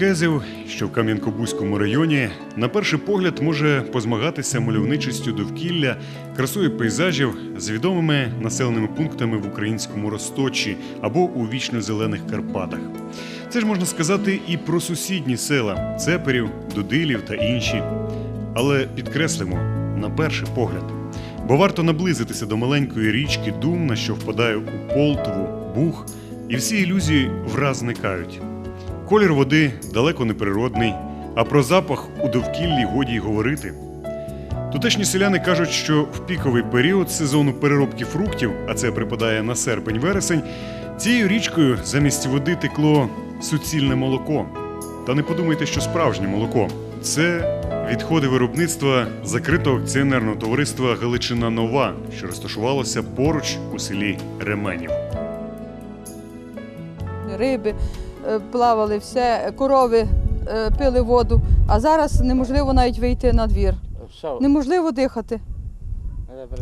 Село Кукезів, що в Кам'янко-Бузькому районі, на перший погляд може позмагатися мальовничістю довкілля, красою пейзажів з відомими населеними пунктами в українському Росточі або у вічно-зелених Карпатах. Це ж можна сказати і про сусідні села Цеперів, Дудилів та інші. Але підкреслимо на перший погляд. Бо варто наблизитися до маленької річки Думна, що впадає у Полтву, Буг, і всі ілюзії враз зникають. Колір води далеко не природний, а про запах у довкіллі годі й говорити. Тутешні селяни кажуть, що в піковий період сезону переробки фруктів, а це припадає на серпень-вересень, цією річкою замість води текло суцільне молоко. Та не подумайте, що справжнє молоко. Це відходи виробництва закритого акціонерного товариства Галичина Нова, що розташувалося поруч у селі Ременів. риби плавали, все, корови е, пили воду. А зараз неможливо навіть вийти на двір. Неможливо дихати.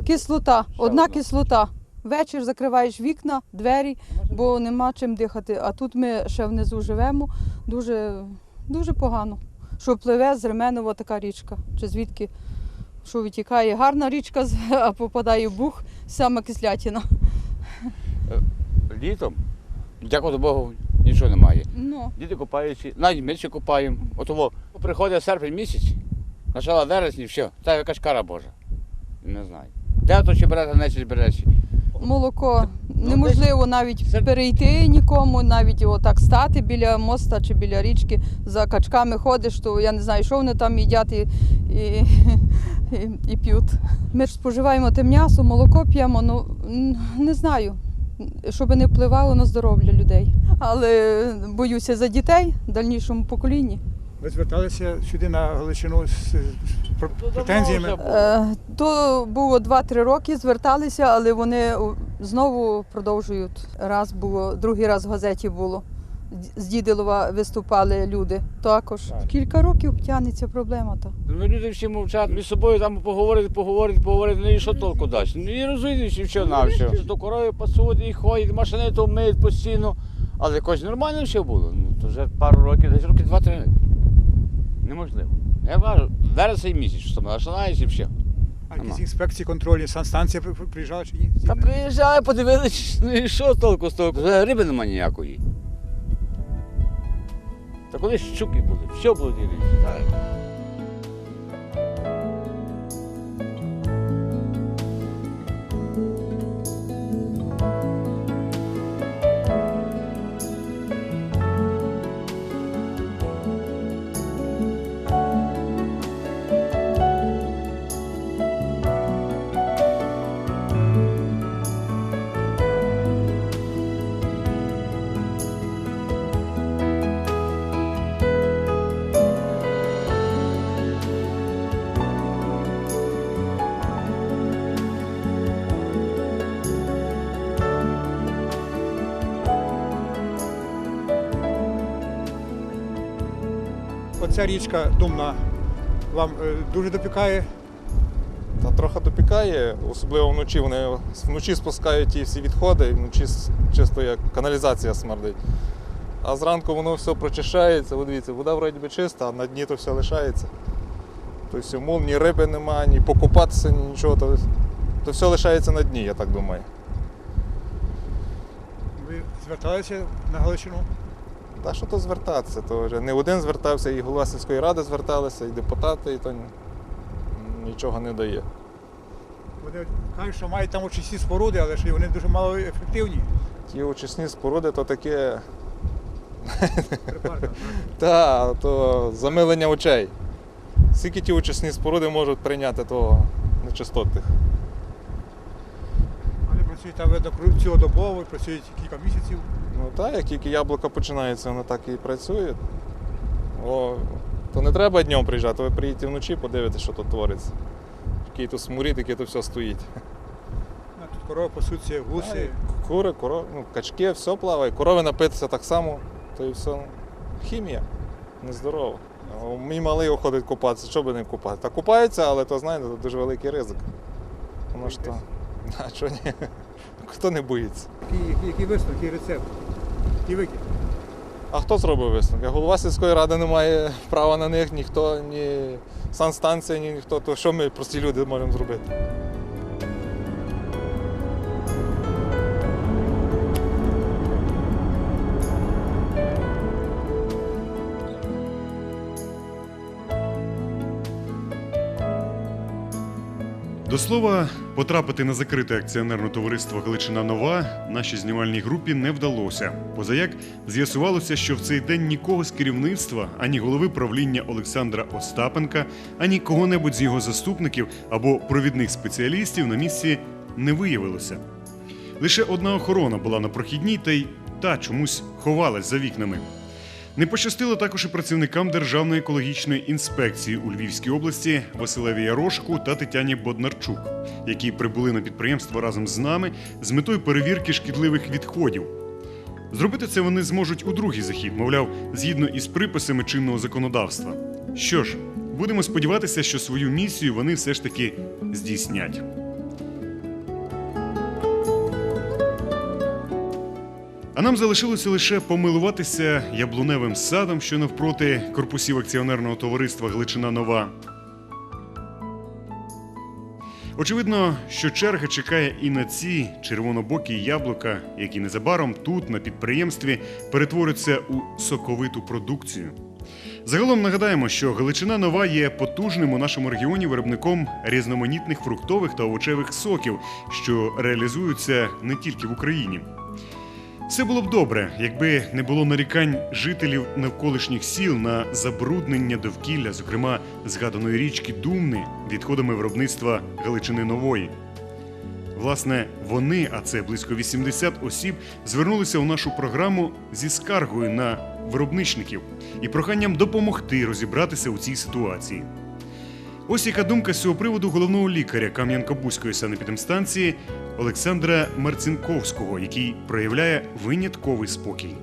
Кислота, одна кислота. Вечір закриваєш вікна, двері, бо нема чим дихати. А тут ми ще внизу живемо. Дуже, дуже погано. Що пливе з Ременова така річка. Чи звідки? Що витікає гарна річка, а попадає в бух, саме кислятина. Літом, дякувати Богу, нічого немає. Ну, Діти купаються, навіть ми ще купаємо. От приходить серпень місяць, почала вересні, все, та якась кара Божа. Не знаю. Де то чи берете, не чи береш. молоко Ну, неможливо навіть Це- перейти нікому, навіть отак стати біля моста чи біля річки, за качками ходиш, то я не знаю, що вони там їдять і, і, і, і п'ють. Ми ж споживаємо те м'ясо, молоко п'ємо, ну не знаю, щоб не впливало на здоров'я людей. Але боюся за дітей в дальнішому поколінні. Ви зверталися сюди на Галичину з, претензіями. Е, То було 2-3 роки, зверталися, але вони знову продовжують. Раз було, другий раз в газеті було. З Дідилова виступали люди. Також Так. кілька років тягнеться проблема. Та. Ну, люди всі мовчать, між собою там поговорять, поговорять, поговорять, ну і що толку дасть? Ну і розумієш, і все на все. До корови пасуть, і ходять, машини то миють постійно. Але якось нормально все було. Ну, то вже пару років, десь років два-три. Неможливо. Я кажу, вересень місяць, що починаєш і все. А якісь інспекції, контролі, санстанція при- при- приїжджала чи ні? Та приїжджали, подивилися, ну і що толку з того? Вже риби нема ніякої. Та колись щуки були, все було ділиться. Оця річка Думна вам е, дуже допікає. Та трохи допікає, особливо вночі. Вони вночі спускають ті всі відходи, і вночі чисто як каналізація смердить. А зранку воно все прочищається. От дивіться, вода вроді би чиста, а на дні то все лишається. Тобто умов ні риби немає, ні покупатися, ні нічого. То, то все лишається на дні, я так думаю. Ви зверталися на Галичину? Та що то звертатися? То вже не один звертався, і голова сільської ради зверталися, і депутати, і то нічого не дає. Вони кажуть, що мають там очисні споруди, але що вони дуже мало ефективні. Ті очисні споруди то таке. Припарка, так. То замилення очей. Скільки ті очисні споруди можуть прийняти того нечистот тих? Вони працюють там видно цілодобово, працюють кілька місяців. Ну так, як тільки яблуко починається, воно так і працює. О, то не треба днем приїжджати, ви приїдете вночі, подивитесь, що тут твориться. Який тут смурід, яке тут все стоїть. А Тут корови пасуться, гуси. Кури, коров, ну, качки, все плаває. Корови напитися так само, то і все. Хімія. Нездорово. Мій малий ходить купатися, що би не купати. Та купається, але то знаєте, це дуже великий ризик. Воно ж то. А що ні? Хто не боїться? Які, які висновки, які рецепт, який викид. А хто зробив висновки? Голова сільської ради не має права на них, ніхто, ні санстанція, ні ніхто. То що ми, прості люди, можемо зробити? До слова, потрапити на закрите акціонерне товариство Галичина Нова нашій знімальній групі не вдалося. Позаяк з'ясувалося, що в цей день нікого з керівництва, ані голови правління Олександра Остапенка, ані кого-небудь з його заступників або провідних спеціалістів на місці не виявилося. Лише одна охорона була на прохідній, та й та чомусь ховалась за вікнами. Не пощастило також і працівникам Державної екологічної інспекції у Львівській області Василеві Ярошку та Тетяні Боднарчук, які прибули на підприємство разом з нами з метою перевірки шкідливих відходів. Зробити це вони зможуть у другий захід, мовляв, згідно із приписами чинного законодавства. Що ж, будемо сподіватися, що свою місію вони все ж таки здійснять. А нам залишилося лише помилуватися яблуневим садом, що навпроти корпусів акціонерного товариства Гличина Нова. Очевидно, що черга чекає і на ці червонобокі яблука, які незабаром тут, на підприємстві, перетворяться у соковиту продукцію. Загалом нагадаємо, що Галичина Нова є потужним у нашому регіоні виробником різноманітних фруктових та овочевих соків, що реалізуються не тільки в Україні. Все було б добре, якби не було нарікань жителів навколишніх сіл на забруднення довкілля, зокрема згаданої річки Думни, відходами виробництва Галичини Нової. Власне, вони, а це близько 80 осіб, звернулися у нашу програму зі скаргою на виробничників і проханням допомогти розібратися у цій ситуації. Ось яка думка з цього приводу головного лікаря Кам'янко-Бузької санепідемстанції Олександра Марцинковського, який проявляє винятковий спокій.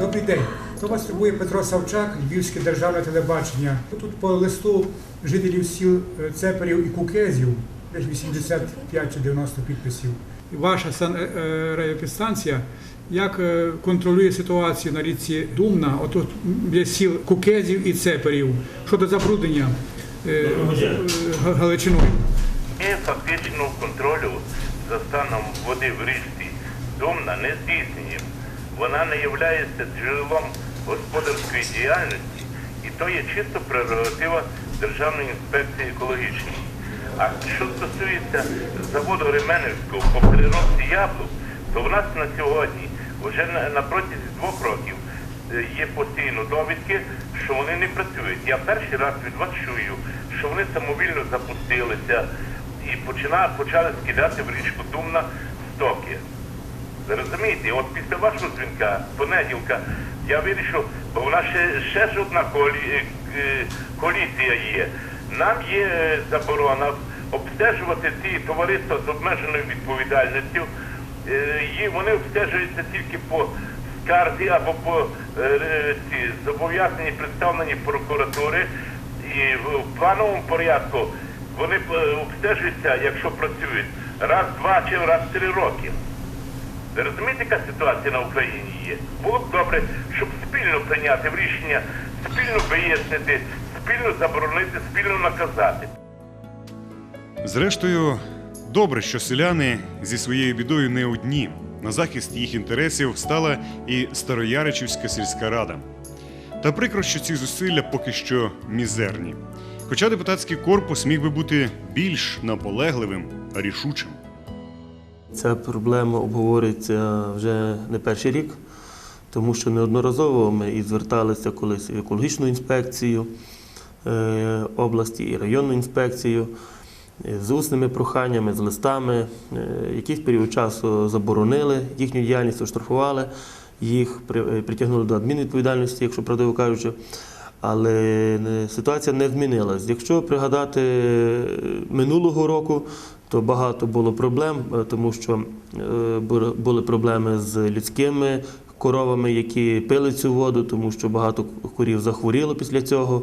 Добрий день. То вас турбує Петро Савчак, Львівське державне телебачення. Тут по листу жителів сіл е, Цеперів і Кукезів, десь 85 чи 90 підписів. Ваша санепідстанція як е, контролює ситуацію на річці Думна, отут біля сіл Кукезів і Цеперів щодо забруднення е, е, Галичиною? Ми фактично контролю за станом води в річці Домна не здійснюємо. Вона не є джерелом господарської діяльності, і то є чисто прерогатива Державної інспекції екологічної. А що стосується заводу Ременівського по переробці яблук, то в нас на сьогодні вже на, протязі двох років е, є постійно довідки, що вони не працюють. Я перший раз від вас чую, що вони самовільно запустилися і почина, почали скидати в річку Думна стоки. Ви розумієте, от після вашого дзвінка, понеділка, я вирішив, бо в нас ще, ще ж одна коалі, е, е, є. Нам є е, заборона обстежувати ці товариства з обмеженою відповідальністю. Е, вони обстежуються тільки по скарзі або по е, е, ці зобов'язані представлені прокуратури. І в в плановому порядку вони е, обстежуються, якщо працюють, раз, два чи раз три роки. Розумієте, яка ситуація на Україні є? Було б добре, щоб спільно прийняти рішення, спільно вияснити, спільно заборонити, спільно наказати. Зрештою, добре, що селяни зі своєю бідою не одні. На захист їх інтересів стала і Старояричівська сільська рада. Та прикро, що ці зусилля поки що мізерні. Хоча депутатський корпус міг би бути більш наполегливим, а рішучим. Ця проблема обговорюється вже не перший рік, тому що неодноразово ми і зверталися колись в екологічну інспекцію е, області, і районну інспекцію з усними проханнями, з листами. Е, Якийсь період часу заборонили їхню діяльність, оштрафували їх, е, притягнули до адмінвідповідальності, якщо правдиво кажучи. Але ситуація не змінилась. Якщо пригадати е, минулого року, то багато було проблем, е, тому що е, були- проблеми з людськими коровами, які пили цю воду, тому що багато курів захворіло після цього.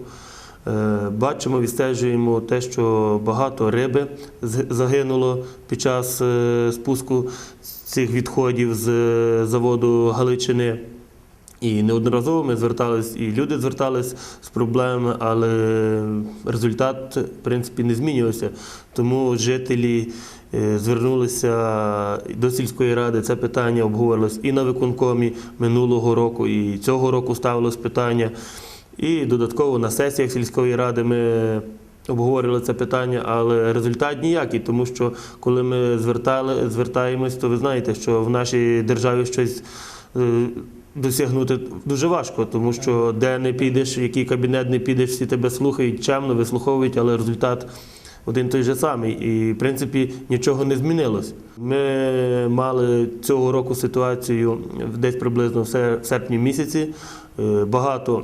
Е, Бачимо, відстежуємо те, що багато риби загинуло під час е, спуску цих відходів з е, заводу Галичини. І неодноразово ми звертались, і люди звертались з проблемами, але результат, в принципі, не змінювався. Тому жителі звернулися до сільської ради. Це питання обговорилось і на виконкомі минулого року, і цього року ставилось питання. І додатково на сесіях сільської ради ми обговорювали це питання, але результат ніякий, тому що коли ми звертали, звертаємось, то ви знаєте, що в нашій державі щось е, досягнути дуже важко, тому що де не підеш, який кабінет не підеш, всі тебе слухають, чемно вислуховують, але результат один той же самий. І, в принципі, нічого не змінилось. Ми мали цього року ситуацію десь приблизно в серпні місяці. Е, Багато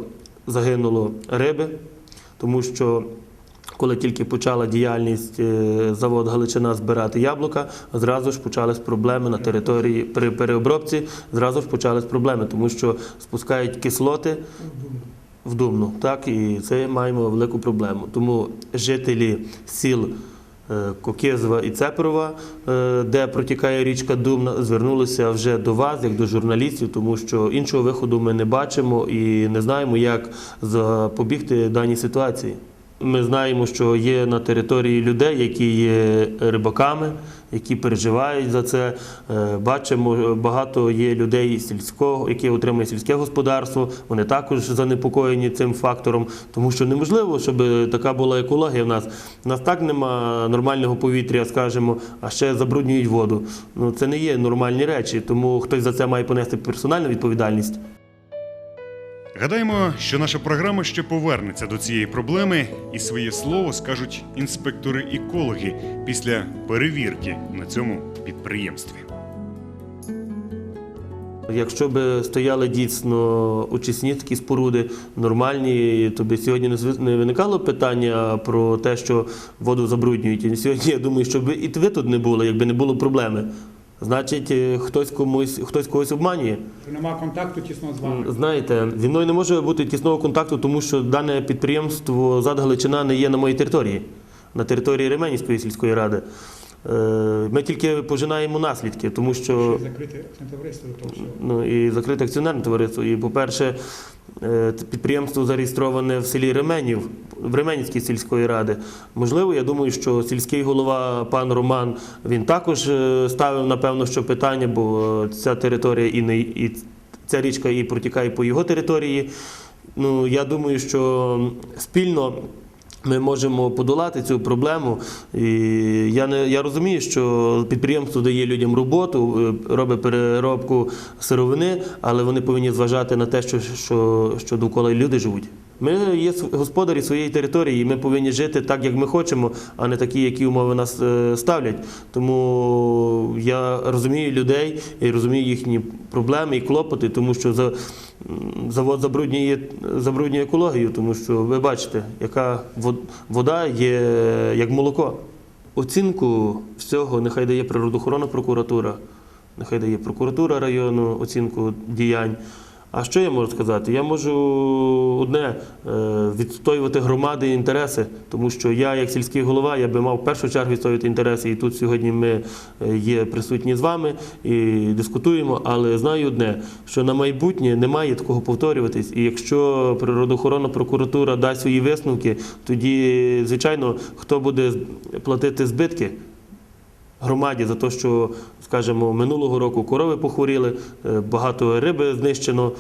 загинуло риби, тому що коли тільки почала діяльність е, завод Галичина збирати яблука, зразу ж почались проблеми на території при переобробці. Зразу ж почались проблеми, тому що спускають кислоти в. Так, і це маємо велику проблему. Тому жителі сіл е, Кокезова і Цеперова, е, де протікає річка Думна, звернулися вже до вас, як до журналістів, тому що іншого виходу ми не бачимо і не знаємо, як запобігти даній ситуації. Ми знаємо, що є на території людей, які є рибаками, які переживають за це. Е, Бачимо, багато є людей сільського, які отримують сільське господарство. Вони також занепокоєні цим фактором, тому що неможливо, щоб така була екологія в нас. У нас так нема нормального повітря, скажімо, а ще забруднюють воду. Ну це не є нормальні речі, тому хтось за це має понести персональну відповідальність. Гадаємо, що наша програма ще повернеться до цієї проблеми, і своє слово скажуть інспектори-екологи після перевірки на цьому підприємстві. Якщо б стояли дійсно очисні такі споруди нормальні, то би сьогодні не виникало питання про те, що воду забруднюють. І сьогодні я думаю, що би і ви тут не було, якби не було проблеми. Значить, е, хтось комусь хтось когось обманює. То нема контакту тісно з вами. Знаєте, зі мною не може бути тісного контакту, тому що дане підприємство ЗАД Галичина не є на моїй території, на території Ременівської сільської ради. Е, Ми тільки пожинаємо наслідки, тому що Ще закрите товариство того всього. ну, і закрите акціонерне товариство. І, по-перше, підприємство зареєстроване в селі Ременів, в Ременівській сільської ради. Можливо, я думаю, що сільський голова пан Роман він також е, ставив, напевно, що питання, бо ця територія і не і ця річка і протікає по його території. Ну, я думаю, що спільно. Ми можемо подолати цю проблему. І я не я розумію, що підприємство дає людям роботу, е, робить переробку сировини, але вони повинні зважати на те, що, що, що довкола люди живуть. Ми є господарі своєї території, і ми повинні жити так, як ми хочемо, а не такі, які умови нас е, ставлять. Тому я розумію людей і розумію їхні проблеми і клопоти, тому що за, завод забруднює, забруднює екологію, тому що ви бачите, яка вода є як молоко. Оцінку всього нехай дає природоохоронна прокуратура, нехай дає прокуратура району оцінку діянь. А що я можу сказати? Я можу одне е, відстоювати громади і інтереси, тому що я, як сільський голова, я би мав в першу чергу відстоювати інтереси. І тут сьогодні ми е, є присутні з вами і дискутуємо. Але знаю одне, що на майбутнє не має такого повторюватись. І якщо природоохоронна прокуратура дасть свої висновки, тоді, звичайно, хто буде платити збитки? Громаді за те, що, скажімо, минулого року корови похворіли, е, багато риби знищено,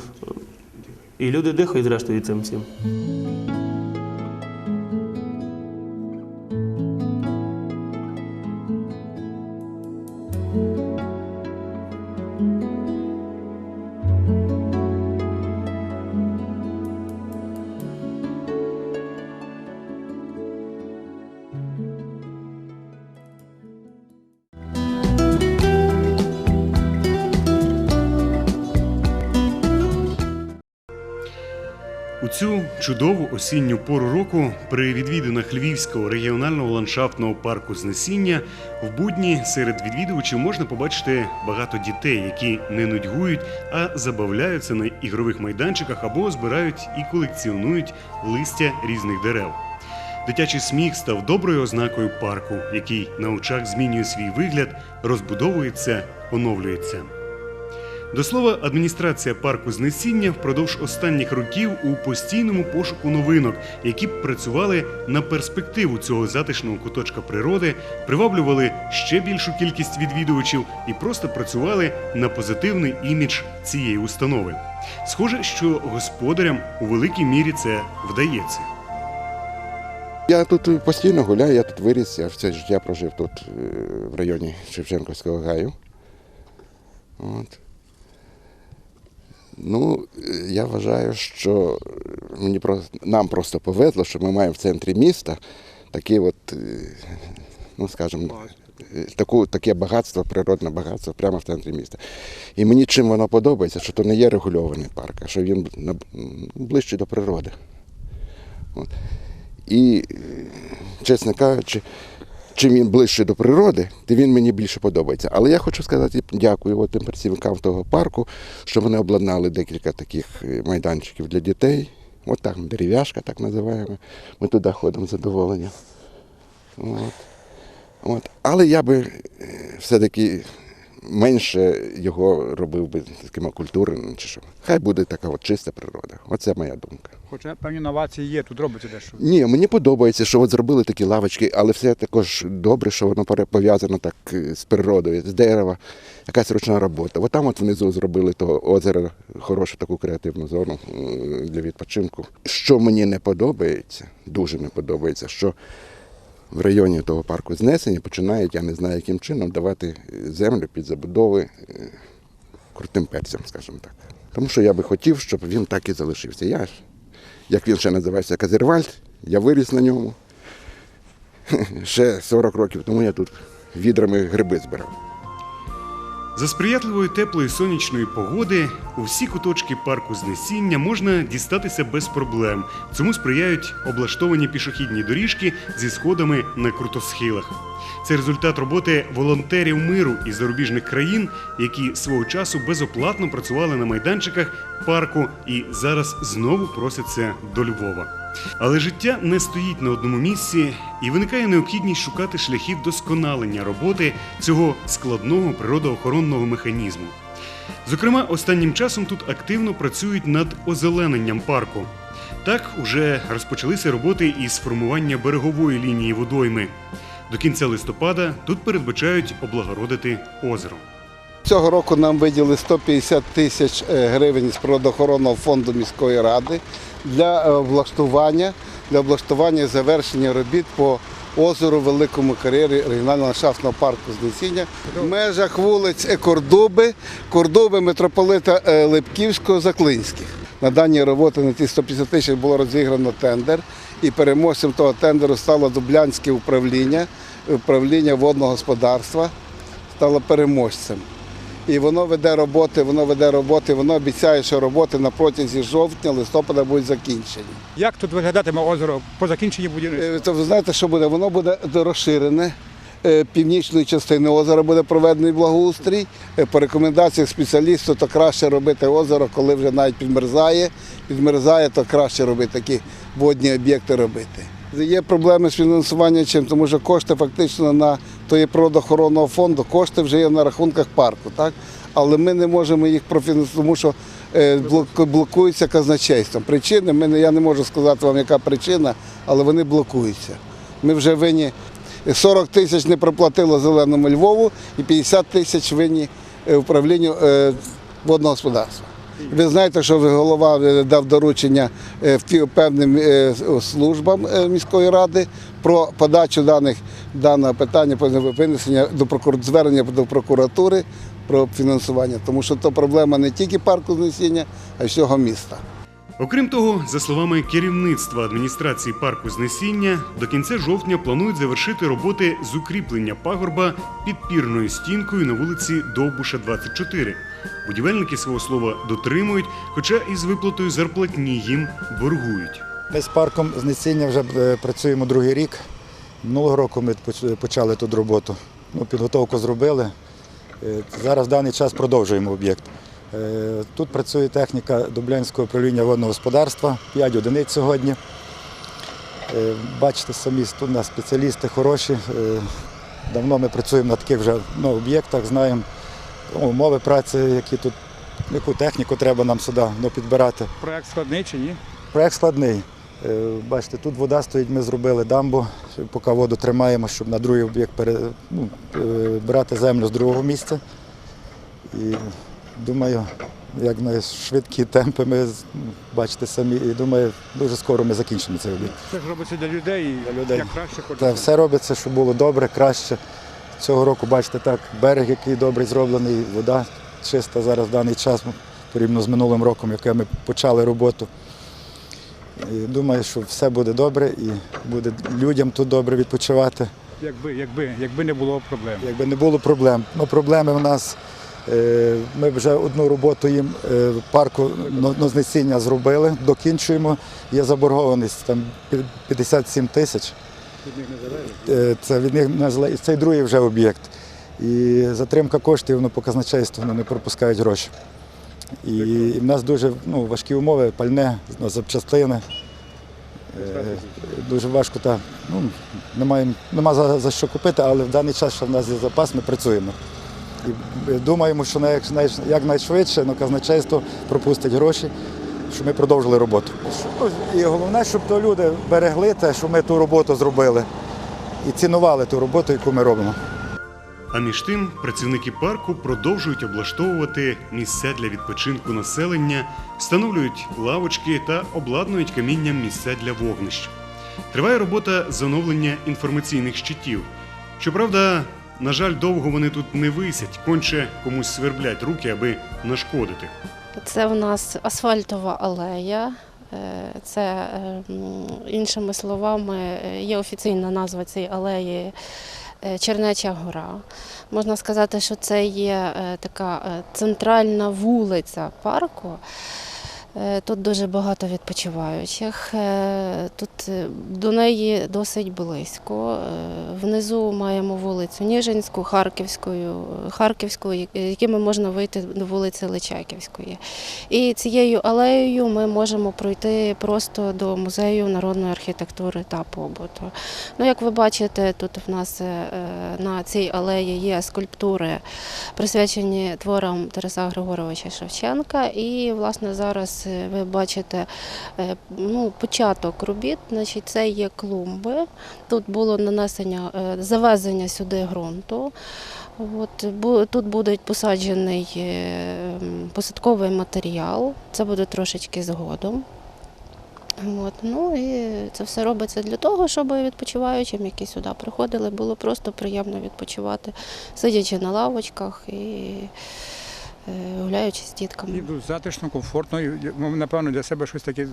і люди дихають зрештою цим всім. У цю чудову осінню пору року при відвідинах Львівського регіонального ландшафтного парку Знесіння в будні серед відвідувачів можна побачити багато дітей, які не нудьгують, а забавляються на ігрових майданчиках або збирають і колекціонують листя різних дерев. Дитячий сміх став доброю ознакою парку, який на очах змінює свій вигляд, розбудовується, оновлюється. До слова, адміністрація парку Знесіння впродовж останніх років у постійному пошуку новинок, які б працювали на перспективу цього затишного куточка природи, приваблювали ще більшу кількість відвідувачів і просто працювали на позитивний імідж цієї установи. Схоже, що господарям у великій мірі це вдається. Я тут постійно гуляю, я тут виріс, я все життя прожив тут е, в районі Шевченківського гаю. От. Ну, я вважаю, що мені просто, нам просто повезло, що ми маємо в центрі міста такі от, е, ну скажімо, таку, таке багатство, природне багатство прямо в центрі міста. І мені чим воно подобається, що то не є регульований парк, а що він ближче до природи. От. І, е, чесно кажучи, чим він ближче до природи, тим він мені більше подобається. Але я хочу сказати дякую тим працівникам того парку, що вони обладнали декілька таких е, майданчиків для дітей. От там дерев'яшка, так називаємо. Ми туди ходимо з задоволенням. От. От. Але я би е, все-таки менше його робив би таким окультуреним чи що. Хай буде така от чиста природа. Оце моя думка. Хоча певні новації є, тут робиться дещо. Ні, мені подобається, що от зробили такі лавочки, але все також добре, що воно пов'язано так е, з природою, з дерева, якась ручна робота. От там от внизу зробили того озера, хорошу таку креативну зону для відпочинку. Що мені не подобається, дуже не подобається, що в районі того парку знесені, починають, я не знаю яким чином, давати е, землю під забудови е, крутим перцям, скажімо так. Тому що я би хотів, щоб він так і залишився. Я як він ще називався Казервальд, я виріс на ньому. Ще 40 років тому я тут відрами гриби збирав. За сприятливої теплої сонячної погоди у всі куточки парку знесіння можна дістатися без проблем. Цьому сприяють облаштовані пішохідні доріжки зі сходами на крутосхилах. Це результат роботи волонтерів миру із зарубіжних країн, які свого часу безоплатно працювали на майданчиках парку і зараз знову просяться до Львова. Але життя не стоїть на одному місці, і виникає необхідність шукати шляхів досконалення роботи цього складного природоохоронного механізму. Зокрема, останнім часом тут активно працюють над озелененням парку. Так уже розпочалися роботи із формування берегової лінії водойми. До кінця листопада тут передбачають облагородити озеро. Цього року нам виділили 150 тисяч е, гривень з природоохоронного фонду міської ради для е, облаштування, для облаштування і завершення робіт по озеру Великому кар'єрі регіонального ландшафтного парку Знесіння в межах вулиць Кордуби, Кордуби, митрополита е, Липківського, Заклинських. На дані роботи на ті 150 тисяч було розіграно тендер, і переможцем того тендеру стало Дублянське управління, управління водного господарства стало переможцем. І воно веде роботи, воно веде роботи, воно обіцяє, що роботи на протязі жовтня, листопада будуть закінчені. Як тут виглядатиме озеро по закінченні будівництва? Е, ви знаєте, що буде? Воно буде розширене. Е, Північної частини озера буде проведений благоустрій. Е, По рекомендаціях спеціалістів, то краще робити озеро, коли вже навіть підмерзає. Підмерзає, то краще робити такі водні об'єкти робити. Є проблеми з фінансуванням чим, тому що кошти фактично на то є природоохоронного фонду, кошти вже є на рахунках парку, так? Але ми не можемо їх профінансувати, тому що е, блокуються казначейством. Причини, ми, я не можу сказати вам, яка причина, але вони блокуються. Ми вже винні 40 тисяч не проплатило зеленому Львову і 50 тисяч винні е, управлінню е, водного господарства. Ви знаєте, що голова е, дав доручення е, певним е, службам міської ради про подачу даних даного питання, винесення до прокур- звернення до прокуратури про фінансування, тому що то проблема не тільки парку знесіння, а й всього міста. Окрім того, за словами керівництва адміністрації парку Знесіння, до кінця жовтня планують завершити роботи з укріплення пагорба підпірною стінкою на вулиці Довбуша, 24. Будівельники свого слова дотримують, хоча із виплатою зарплатні їм боргують. Ми з парком знесіння вже е, працюємо другий рік. Минулого року ми почали тут роботу. Ну, підготовку зробили. Е, Зараз в даний час продовжуємо об'єкт. Е, Тут працює техніка Дублянського управління водного господарства, 5 одиниць сьогодні. Е, Бачите самі, тут у нас спеціалісти хороші. Е, Давно ми працюємо на таких вже ну, об'єктах, знаємо ну, умови праці, які тут, яку техніку треба нам сюди ну, підбирати. Проект складний чи ні? Проект складний. Бачите, тут вода стоїть, ми зробили дамбу, поки воду тримаємо, щоб на другий об'єкт пере, ну, брати землю з другого місця. І думаю, як на швидкі темпи ми бачите самі, і думаю, дуже скоро ми закінчимо цей об'єкт. Це ж робиться для людей, Для людей. як краще хочеться. Та все робиться, щоб було добре, краще. Цього року, бачите, так, берег, який добре зроблений, вода чиста зараз в даний час, порівняно з минулим роком, яке ми почали роботу. І думаю, що все буде добре і буде людям тут добре відпочивати. Якби, якби, якби не було проблем. Якби не було проблем. Ну, проблеми в нас. Е, Ми вже одну роботу їм е, парку на- на знесіння зробили, докінчуємо. Є заборгованість там 57 тисяч. Е, Це від них не залежить. Цей другий вже об'єкт. І затримка коштів ну, по казначейству ну, не пропускають гроші. І, і в нас дуже ну, важкі умови, пальне, ну, запчастини. Дуже важко, так. Ну, немає, нема за, за що купити, але в даний час, що в нас є запас, ми працюємо. І е, думаємо, що най- най- якнайшвидше ну, казначейство пропустить гроші, щоб ми продовжили роботу. Ну, І головне, щоб то люди берегли те, що ми ту роботу зробили, і цінували ту роботу, яку ми робимо. А між тим працівники парку продовжують облаштовувати місця для відпочинку населення, встановлюють лавочки та обладнують камінням місця для вогнищ. Триває робота з оновлення інформаційних щитів. Щоправда, на жаль, довго вони тут не висять, конче комусь сверблять руки, аби нашкодити. Це в нас асфальтова алея. Е, Це е, іншими словами є офіційна назва цієї алеї е, Чернеча гора. Можна сказати, що це є е, така центральна вулиця парку. Е, Тут дуже багато відпочиваючих. Е, Тут е, до неї досить близько. Внизу маємо вулицю Ніжинську, Харківською, Харківську, якими можна вийти до вулиці Личаківської. І цією алеєю ми можемо пройти просто до музею народної архітектури та побуту. Ну, як ви бачите, тут в нас на цій алеї є скульптури, присвячені творам Тараса Григоровича Шевченка. І, власне, зараз е, ви бачите е, ну, початок робіт. Значить, це є клумби. Тут було нанесення, е, завезення сюди ґрунту. От, тут буде посаджений посадковий матеріал, це буде трошечки згодом. От, ну і це все робиться для того, щоб відпочиваючим, які сюди приходили, було просто приємно відпочивати, сидячи на лавочках і гуляючи з дітками. Затишно, комфортно, і, ну, напевно, для себе щось таке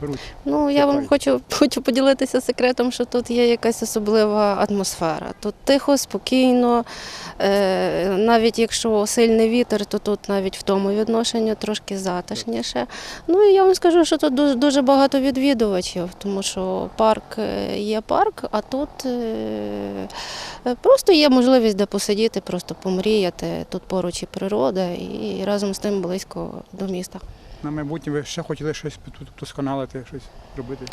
беруть. Ну, я вам хочу, хочу поділитися секретом, що тут є якась особлива атмосфера. Тут тихо, спокійно. Е, навіть якщо сильний вітер, то тут навіть в тому відношенні трошки затишніше. Ну і я вам скажу, що тут дуже, дуже багато відвідувачів, тому що парк е, є парк, а тут е, е, просто є можливість де посидіти, просто помріяти. Тут поруч і природа, і разом з тим близько до міста. На майбутнє ви ще хотіли щось тут вдосконалити, щось робити.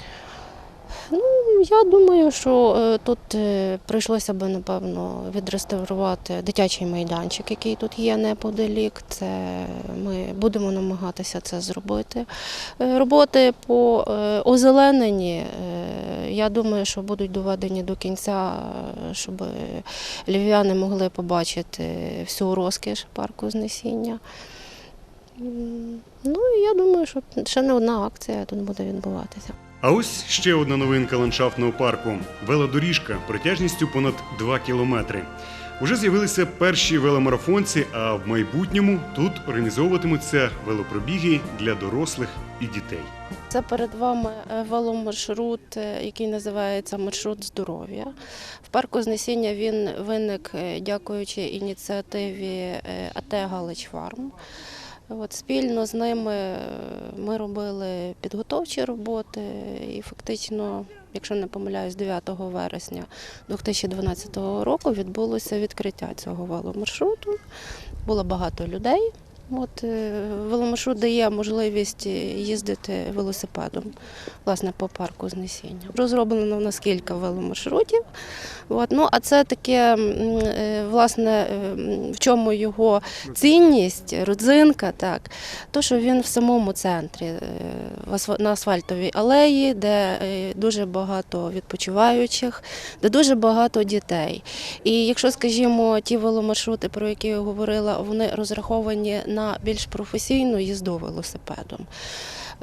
Я думаю, що е, тут е, прийшлося би, напевно, відреставрувати дитячий майданчик, який тут є неподалік. Це ми будемо намагатися це зробити. Е, Роботи по озелененні, я думаю, що будуть доведені до кінця, щоб львів'яни могли побачити всю розкіш парку знесіння. Ну і я думаю, що ще не одна акція тут буде відбуватися. А ось ще одна новинка ландшафтного парку велодоріжка протяжністю понад 2 кілометри. Уже з'явилися перші веломарафонці, а в майбутньому тут організовуватимуться велопробіги для дорослих і дітей. Це перед вами е, веломаршрут, е, який називається маршрут здоров'я. В парку Знесіння він виник е, дякуючи ініціативі АТ Галич Фарм. От спільно з ними е, ми робили підготовчі роботи і фактично, якщо не помиляюсь, 9 вересня 2012 року відбулося відкриття цього веломаршруту. Було багато людей. От е, веломаршрут дає можливість їздити велосипедом власне по парку знесіння. Розроблено в нас кілька веломаршрутів. От, ну, а це таке, е, власне, е, в чому його цінність, родзинка, так, то, що він в самому центрі, е, на асфальтовій алеї, де е, дуже багато відпочиваючих, де дуже багато дітей. І якщо, скажімо, ті веломаршрути, про які я говорила, вони розраховані на більш професійну їзду велосипедом.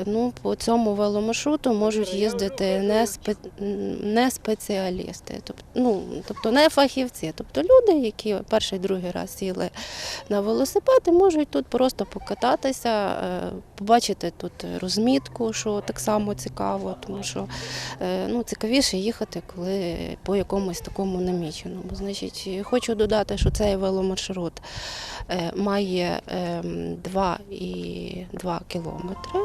Ну, по цьому веломаршруту можуть їздити не, спе... не спеціалісти, тобто, ну, тобто не фахівці, тобто люди, які перший другий раз сіли на велосипед і можуть тут просто покататися, е, побачити тут розмітку, що так само цікаво, тому що е, ну, цікавіше їхати, коли по якомусь такому наміченому. Значить, хочу додати, що цей веломаршрут е, має ем, 2,2 кілометри.